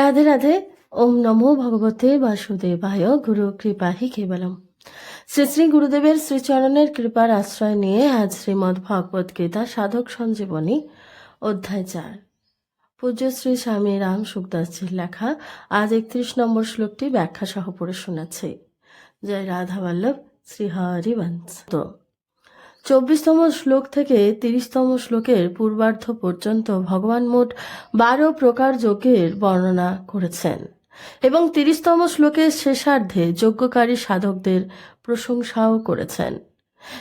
রাধে রাধে। ওম নমো ভগবতে বাসুদেবায়। গুরু কৃপাহি কেবলম। শ্রী শ্রী গুরুদেবের শ্রীচরণের কৃপার আশ্রয় নিয়ে আজ শ্রীমদ্ ভগবত গীতা সাধক সঞ্জীবনী, অধ্যায় চার। পূজ্য শ্রী স্বামী রাম সুখদাসজির লেখা আজ একত্রিশ নম্বর শ্লোকটি ব্যাখ্যা সহ পড়ে শোনাচ্ছে। জয় রাধা বল্লভ, শ্রী হরি বংশ তো চব্বিশতম শ্লোক থেকে তিরিশতম শ্লোকের পূর্বার্ধ পর্যন্ত ভগবান মোট বারো প্রকার যজ্ঞের বর্ণনা করেছেন এবং তিরিশতম শ্লোকের শেষার্ধে যজ্ঞকারী সাধকদের প্রশংসাও করেছেন।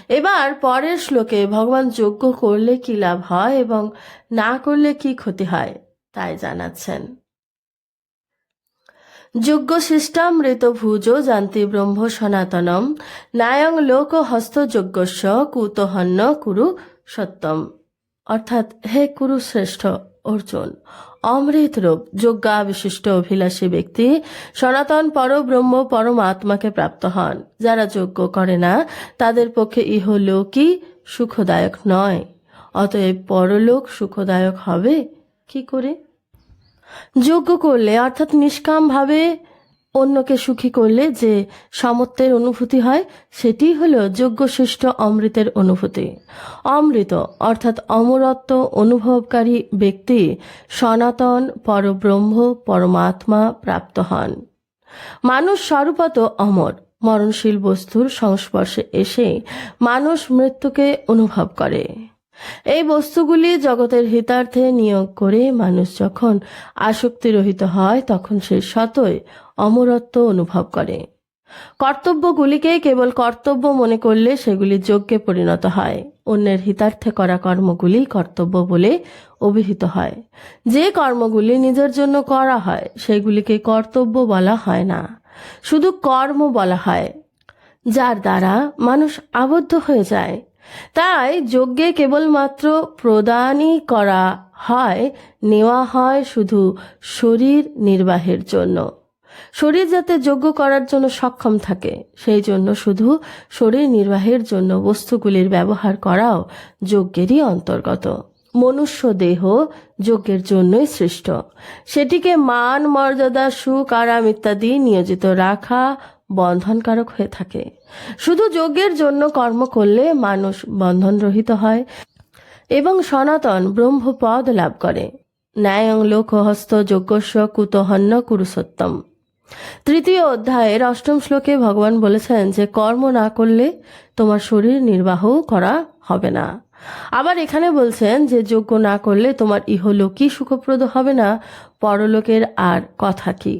এবার পরের শ্লোকে ভগবান যজ্ঞ করলে কি লাভ হয় এবং না করলে কি ক্ষতি হয়, তাই জানাচ্ছেন। যজ্ঞ শিষ্টামৃত ভুজ জান্তি ব্রহ্ম সনাতনম। নায়ং লোক হস্ত যজ্ঞস্য কুতহন্য কুরু সত্যম। অর্থাৎ হে কুরু শ্রেষ্ঠ অর্জুন, অমৃত রূপ যজ্ঞা বিশিষ্ট অভিলাষী ব্যক্তি, সনাতন পরব্রহ্ম পরমাত্মাকে প্রাপ্ত হন। যারা যজ্ঞ করে না, তাদের পক্ষে ইহলোকই সুখদায়ক নয়। অতএব পরলোক সুখদায়ক হবে। কি করে? যজ্ঞ করলে, অর্থাৎ নিষ্কামভাবে অন্যকে সুখী করলে যে সমত্বের অনুভূতি হয়, সেটি হলো যজ্ঞশিষ্ট অমৃতের অনুভূতি। অমৃত, অর্থাৎ অমরত্ব অনুভবকারী ব্যক্তি, সনাতন, পরব্রহ্ম, পরমাত্মা প্রাপ্ত হন। মানুষ স্বরূপত অমর, মরণশীল বস্তুর সংস্পর্শে এসে মানুষ মৃত্যুকে অনুভব করে। এই বস্তুগুলি জগতের হিতার্থে নিয়োগ করে মানুষ যখন আসক্তিরহিত হয়, তখন সে শতই অমরত্ব অনুভব করে। কর্তব্যগুলিকে কেবল কর্তব্য মনে করলে সেগুলি যজ্ঞে পরিণত হয়। অন্যের হিতার্থে করা কর্মগুলি কর্তব্য বলে অভিহিত হয়। যে কর্মগুলি নিজের জন্য করা হয়, সেগুলিকে কর্তব্য বলা হয় না। শুধু কর্ম বলা হয়, যার দ্বারা মানুষ আবদ্ধ হয়ে যায়। তাই যজ্ঞে কেবলমাত্র প্রদানই করা হয়, নেওয়া হয় শুধু শরীর নির্বাহের জন্য। শরীর যাতে যজ্ঞ করার জন্য সক্ষম থাকে, সেই জন্য শুধু শরীর নির্বাহের জন্য বস্তুগুলির ব্যবহার করাও যজ্ঞেরই অন্তর্গত। মনুষ্য দেহ যজ্ঞের জন্যই সৃষ্ট। সেটিকে মান, মর্যাদা, সুখ, আরাম ইত্যাদি নিয়োজিত রাখা বন্ধনকারক হয়ে থাকে। শুধু যজ্ঞের জন্য কর্ম করলে মানুষ বন্ধনরহিত হয় এবং সনাতন ব্রহ্মপদ লাভ করে। ন্যায়ং লোকহস্ত যজ্ঞস্ব কুতহন্য কুরুসত্তম। তৃতীয় অধ্যায়ের অষ্টম শ্লোকে ভগবান বলেছেন যে, কর্ম না করলে তোমার শরীর নির্বাহ করা হবে না। আবার এখানে বলছেন যে যোগ্য না করলে তোমার ইহলোকই সুখপ্রদ হবে না, পরলোকের আর কথা কি?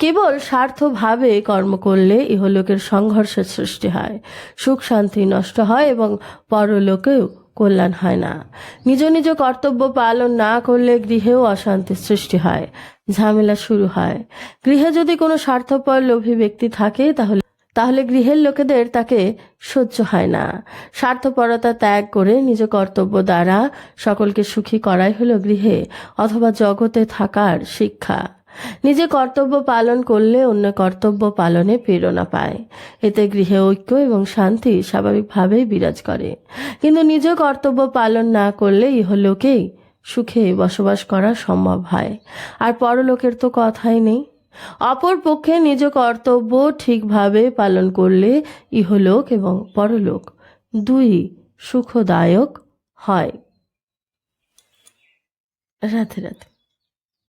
কেবল স্বার্থভাবে কর্ম করলে ইহলোকের সংঘর্ষের সৃষ্টি হয়, সুখ শান্তি নষ্ট হয় এবং পরলোকেও কল্যাণ হয় না। নিজ নিজ কর্তব্য পালন না করলে গৃহেও অশান্তির সৃষ্টি হয়, ঝামেলা শুরু হয়। গৃহে যদি কোনো স্বার্থপর লোভী ব্যক্তি থাকে তাহলে তাহলে গৃহের লোকেদের তাকে সহ্য হয় না। স্বার্থপরতা ত্যাগ করে নিজ কর্তব্য দ্বারা সকলকে সুখী করাই হলো গৃহে অথবা জগতে থাকার শিক্ষা। নিজে কর্তব্য পালন করলে অন্য কর্তব্য পালনে প্রেরণা পায়। এতে গৃহে ঐক্য এবং শান্তি স্বাভাবিকভাবেই বিরাজ করে। কিন্তু নিজ কর্তব্য পালন না করলে ইহলোকেই সুখে বসবাস করা সম্ভব হয়। আর পরলোকের তো কথাই নেই। অপর পক্ষে নিজ কর্তব্য ঠিকভাবে পালন করলে ইহলোক এবং পরলোক দুই সুখদায়ক হয়। রাধে রাধে।